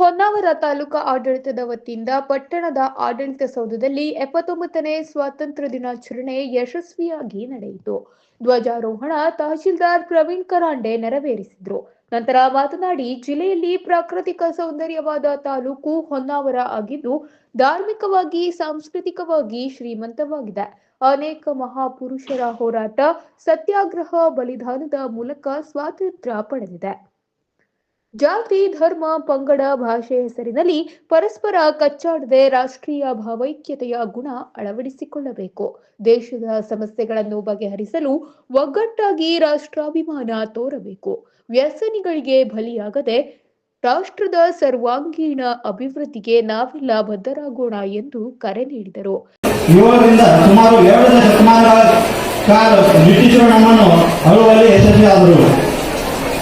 ಹೊನ್ನಾವರ ತಾಲೂಕಾ ಆಡಳಿತದ ವತಿಯಿಂದ ಪಟ್ಟಣದ ಆಡಳಿತ ಸೌಧದಲ್ಲಿ ಎಪ್ಪತ್ತೊಂಬತ್ತನೇ ಸ್ವಾತಂತ್ರ್ಯ ದಿನಾಚರಣೆ ಯಶಸ್ವಿಯಾಗಿ ನಡೆಯಿತು. ಧ್ವಜಾರೋಹಣ ತಹಶೀಲ್ದಾರ್ ಪ್ರವೀಣ್ ಕರಾಂಡೆ ನೆರವೇರಿಸಿದ್ರು. ನಂತರ ಮಾತನಾಡಿ, ಜಿಲ್ಲೆಯಲ್ಲಿ ಪ್ರಾಕೃತಿಕ ಸೌಂದರ್ಯವಾದ ತಾಲೂಕು ಹೊನ್ನಾವರ ಆಗಿದ್ದು, ಧಾರ್ಮಿಕವಾಗಿ, ಸಾಂಸ್ಕೃತಿಕವಾಗಿ ಶ್ರೀಮಂತವಾಗಿದೆ. ಅನೇಕ ಮಹಾಪುರುಷರ ಹೋರಾಟ ಸತ್ಯಾಗ್ರಹ ಬಲಿದಾನದ ಮೂಲಕ ಸ್ವಾತಂತ್ರ್ಯ ಪಡೆದಿದೆ. ಜಾತಿ, ಧರ್ಮ, ಪಂಗಡ ಭಾಷೆ ಹೆಸರಿನಲ್ಲಿ ಪರಸ್ಪರ ಕಚ್ಚಾಡದೆ ರಾಷ್ಟ್ರೀಯ ಭಾವೈಕ್ಯತೆಯ ಗುಣ ಅಳವಡಿಸಿಕೊಳ್ಳಬೇಕು. ದೇಶದ ಸಮಸ್ಯೆಗಳನ್ನು ಬಗೆಹರಿಸಲು ಒಗ್ಗಟ್ಟಾಗಿ ರಾಷ್ಟ್ರಾಭಿಮಾನ ತೋರಬೇಕು. ವ್ಯಸನಿಗಳಿಗೆ ಬಲಿಯಾಗದೆ ರಾಷ್ಟ್ರದ ಸರ್ವಾಂಗೀಣ ಅಭಿವೃದ್ಧಿಗೆ ನಾವೆಲ್ಲ ಬದ್ಧರಾಗೋಣ ಎಂದು ಕರೆ ನೀಡಿದರು.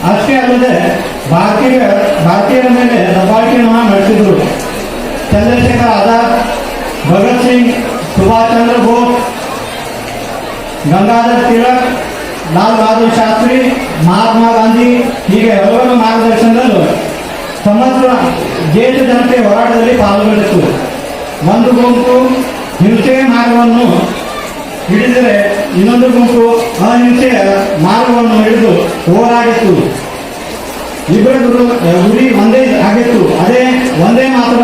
ಅಷ್ಟೇ ಅಲ್ಲದೆ ಭಾರತೀಯ ಭಾರತೀಯರ ಮೇಲೆ ದಬ್ಬಾಳಿಕೆಯನ್ನು ನಡೆಸಿದರು. ಚಂದ್ರಶೇಖರ್ ಆಜಾದ್, ಭಗತ್ ಸಿಂಗ್, ಸುಭಾಷ್ ಚಂದ್ರ ಬೋಸ್, ಗಂಗಾಧರ್ ತಿಲಕ್, ಲಾಲ್ ಬಹದ್ದೂರ್ ಶಾಸ್ತ್ರಿ, ಮಹಾತ್ಮ ಗಾಂಧಿ, ಹೀಗೆ ಹಲವರ ಮಾರ್ಗದರ್ಶನದಲ್ಲೂ ಸಮಗ್ರ ದೇಶ ಜನತೆ ಹೋರಾಟದಲ್ಲಿ ಪಾಲ್ಗೊಂಡಿತು ಒಂದು ಗುಂಪು ಹಿಂಸೆ ಮಾರ್ಗವನ್ನು ಹಿಡಿದರೆ ಇನ್ನೊಂದು ಗುಂಪು ಅಹಿಂಸೆಯ ಮಾರ್ಗವನ್ನು ಹಿಡಿದು ಹೋರಾಡಿತು. ಇಬ್ಬರ ಗುರು ಒಂದೇ ಆಗಿತ್ತು ಅದೇ ಒಂದೇ ಮಾತ್ರ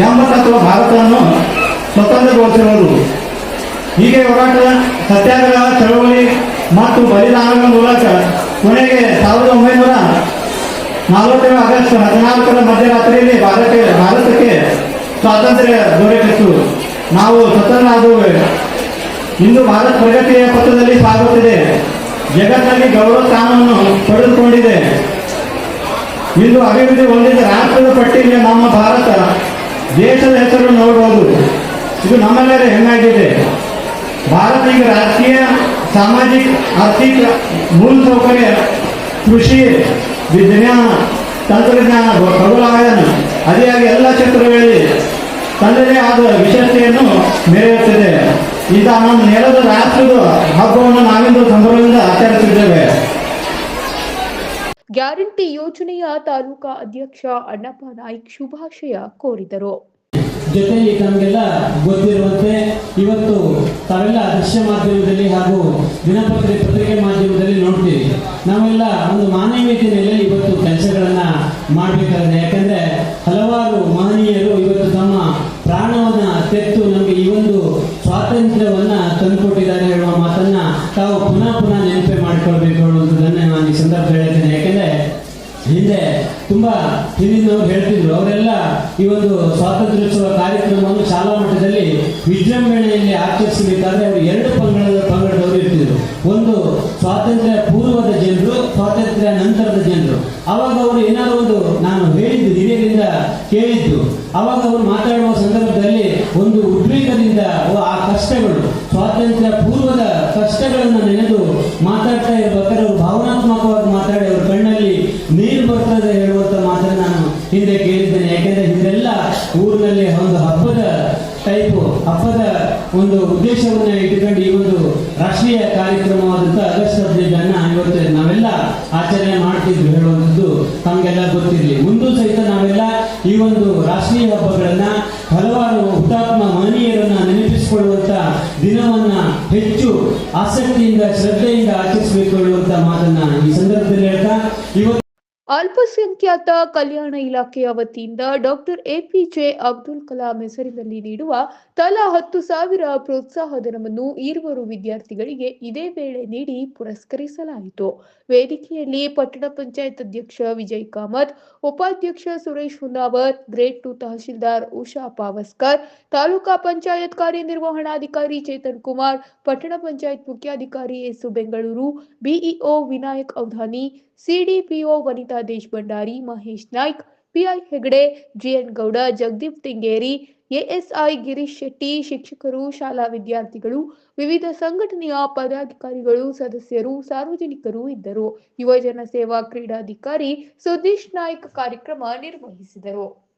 ಎಂಬ ತತ್ವ ಭಾರತವನ್ನು ಸ್ವತಂತ್ರಗೊಳಿಸಿರುವುದು ಹೀಗೆ ಹೋರಾಟ ಸತ್ಯಾಗ್ರಹ, ಚಳವಳಿ ಮತ್ತು ಬಲಿದಾನಗಳ ಮೂಲಕ ಕೊನೆಗೆ ಸಾವಿರದ ಒಂಬೈನೂರ ನಲವತ್ತೇಳು ಆಗಸ್ಟ್ ಹದಿನಾಲ್ಕರ ಮಧ್ಯರಾತ್ರಿಯಲ್ಲಿ ಭಾರತ ಭಾರತಕ್ಕೆ ಸ್ವಾತಂತ್ರ್ಯ ದೊರಕಿತ್ತು ನಾವು ಸ್ವತಂತ್ರ ಆದವು ಇಂದು ಭಾರತ ಪ್ರಗತಿಯ ಪಥದಲ್ಲಿ ಸಾಗುತ್ತಿದೆ. ಜಗತ್ತಿನಲ್ಲಿ ಗೌರವ ಸ್ಥಾನವನ್ನು ಇಂದು ಅಭಿವೃದ್ಧಿ ಹೊಂದಿದ ರಾಷ್ಟ್ರದ ಪಟ್ಟಿಯಲ್ಲಿ ನಮ್ಮ ಭಾರತ, ದೇಶದ ಹೆಸರು ನೋಡಬಹುದು ಇದು ನಮ್ಮೆಲ್ಲರ ಹೆಮ್ಮೆಯಾಗಿದೆ. ಭಾರತ ಈಗ ರಾಜಕೀಯ ಸಾಮಾಜಿಕ, ಆರ್ಥಿಕ ಮೂಲಸೌಕರ್ಯ ಕೃಷಿ, ವಿಜ್ಞಾನ, ತಂತ್ರಜ್ಞಾನ ಖಗೋಳಾಯನ ಆಗಿ ಎಲ್ಲ ಕ್ಷೇತ್ರಗಳಲ್ಲಿ ತನ್ನದೇ ಆದ ವಿಶೇಷತೆಯನ್ನು ಮೆರೆಯುತ್ತದೆ. ಈಗ ನಮ್ಮ ನೆಲದ ರಾಷ್ಟ್ರದ ಹಬ್ಬವನ್ನು ನಾವಿಂದು ಸಂಭ್ರಮದಿಂದ ಗ್ಯಾರಂಟಿ ಯೋಜನೆಯ ತಾಲೂಕಾ ಅಧ್ಯಕ್ಷ ಅಣ್ಣಪ್ಪ ನಾಯ್ಕ್ ಶುಭಾಶಯ ಕೋರಿದರು. ಜೊತೆಗೆ ನಮಗೆಲ್ಲ ಗೊತ್ತಿರುವಂತೆ ಇವತ್ತು ತಾವೆಲ್ಲ ದೃಶ್ಯ ಮಾಧ್ಯಮದಲ್ಲಿ ಹಾಗೂ ದಿನಪತ್ರಿಕೆ ಪತ್ರಿಕೆ ಮಾಧ್ಯಮದಲ್ಲಿ ನೋಡ್ತೀವಿ ನಾವೆಲ್ಲ ಒಂದು ಮಾನವೀಯತೆ ಮೇಲೆ ಇವತ್ತು ಕೆಲಸಗಳನ್ನ ಮಾಡಬೇಕಾಗಿದೆ. ಯಾಕಂದ್ರೆ ಹಲವಾರು ಮಹನೀಯರು ಇವತ್ತು ತಮ್ಮ ಪ್ರಾಣವನ್ನ ತೆತ್ತು ನಮಗೆ ಈ ಒಂದು ಸ್ವಾತಂತ್ರ್ಯವನ್ನ ತಂದುಕೊಟ್ಟಿದ್ದಾರೆ ಹೇಳುವ ಮಾತನ್ನ ತಾವು ಪುನಃ ಪುನಃ ನೆನಪೆ ಮಾಡಿಕೊಳ್ಬೇಕು ಅನ್ನುವಂಥದ್ದನ್ನ ನಾನು ಈ ಸಂದರ್ಭ ಹೇಳ್ತೇನೆ ಯಾಕಂದ್ರೆ ಹಿಂದೆ ತುಂಬಾ ಹಿಂದಿನವರು ಹೇಳ್ತಿದ್ರು. ಅವರೆಲ್ಲ ಈ ಒಂದು ಸ್ವಾತಂತ್ರ್ಯೋತ್ಸವ ಕಾರ್ಯಕ್ರಮವನ್ನು ಶಾಲಾ ಮಟ್ಟದಲ್ಲಿ ವಿಜೃಂಭಣೆಯಲ್ಲಿ ಆಚರಿಸಬೇಕಾದ್ರೆ ಅವರು ಎರಡು ಪಂಗಡದ ಪಂಗಡದವರು ಇರ್ತಿದ್ರು. ಒಂದು ಸ್ವಾತಂತ್ರ್ಯ ಪೂರ್ವದ ಜನರು, ಸ್ವಾತಂತ್ರ್ಯ ನಂತರದ ಜನರು. ಅವಾಗ ಅವರು ಏನಾದ್ರು ಒಂದು ನಾನು ಹೇಳಿದ್ದು, ಹಿರಿಯರಿಂದ ಕೇಳಿದ್ದು. ಅವಾಗ ಅವರು ಮಾತಾಡುವ ಸಂದರ್ಭದಲ್ಲಿ ಒಂದು ಒಂದು ಉದ್ದೇಶವನ್ನ ಇಟ್ಟುಕೊಂಡು ಈ ಒಂದು ರಾಷ್ಟ್ರೀಯ ಕಾರ್ಯಕ್ರಮವಾದಂಥ ಆಗಸ್ಟ್ ಹದಿನೈದನ್ನ ಇವತ್ತು ನಾವೆಲ್ಲ ಆಚರಣೆ ಮಾಡ್ತಿದ್ವಿ ಹೇಳುವಂಥದ್ದು ತಮಗೆಲ್ಲ ಗೊತ್ತಿರಲಿ. ಮುಂದೂ ಸಹಿತ ನಾವೆಲ್ಲ ಈ ಒಂದು ರಾಷ್ಟ್ರೀಯ ಹಬ್ಬಗಳನ್ನ ಹಲವಾರು ಹುತಾತ್ಮ ಮಹನೀಯರನ್ನ ನೆನಪಿಸಿಕೊಳ್ಳುವಂತ ದಿನವನ್ನ ಹೆಚ್ಚು ಆಸಕ್ತಿಯಿಂದ ಶ್ರದ್ಧೆಯಿಂದ ಆಚರಿಸಬೇಕು ಹೇಳುವಂತ ಮಾತನ್ನ ಈ ಸಂದರ್ಭದಲ್ಲಿ ಹೇಳ್ತಾ, ಇವತ್ತು ಅಲ್ಪಸಂಖ್ಯಾತ ಕಲ್ಯಾಣ ಇಲಾಖೆಯ ವತಿಯಿಂದ ಡಾಕ್ಟರ್ ಎಪಿಜೆ ಅಬ್ದುಲ್ ಕಲಾಂ ಹೆಸರಿನಲ್ಲಿ ನೀಡುವ ತಲಾ ಹತ್ತು ಸಾವಿರ ಪ್ರೋತ್ಸಾಹಧನವನ್ನು ಈರುವರು ವಿದ್ಯಾರ್ಥಿಗಳಿಗೆ ಇದೇ ವೇಳೆ ನೀಡಿ ಪುರಸ್ಕರಿಸಲಾಯಿತು. ವೇದಿಕೆಯಲ್ಲಿ ಪಟ್ಟಣ ಪಂಚಾಯತ್ ಅಧ್ಯಕ್ಷ ವಿಜಯ್ ಕಾಮತ್, ಉಪಾಧ್ಯಕ್ಷ ಸುರೇಶ್ ಹುನ್ನಾವರ್ ಗ್ರೇಡ್ ಟು ತಹಶೀಲ್ದಾರ್ ಉಷಾ ಪಾವಸ್ಕರ್, ತಾಲೂಕಾ ಪಂಚಾಯತ್ ಕಾರ್ಯನಿರ್ವಹಣಾಧಿಕಾರಿ ಚೇತನ್ ಕುಮಾರ್, ಪಟ್ಟಣ ಪಂಚಾಯತ್ ಮುಖ್ಯಾಧಿಕಾರಿ S Bengaluru, BEO Vinayak Audhani CDPO Vanita Deshbhandari, Mahesh Naik, PI Hegde, GN Gowda, Jagadeep Thingeri, ASI Girish Shetty, ಶಿಕ್ಷಕರು, ಶಾಲಾ ವಿದ್ಯಾರ್ಥಿಗಳು, ವಿವಿಧ ಸಂಘಟನೆಯ ಪದಾಧಿಕಾರಿಗಳು, ಸದಸ್ಯರು, ಸಾರ್ವಜನಿಕರು ಇದ್ದರು. ಯುವಜನ ಸೇವಾ ಕ್ರೀಡಾಧಿಕಾರಿ ಸುದೀಶ್ ನಾಯ್ಕ್ ಕಾರ್ಯಕ್ರಮ ನಿರ್ವಹಿಸಿದರು.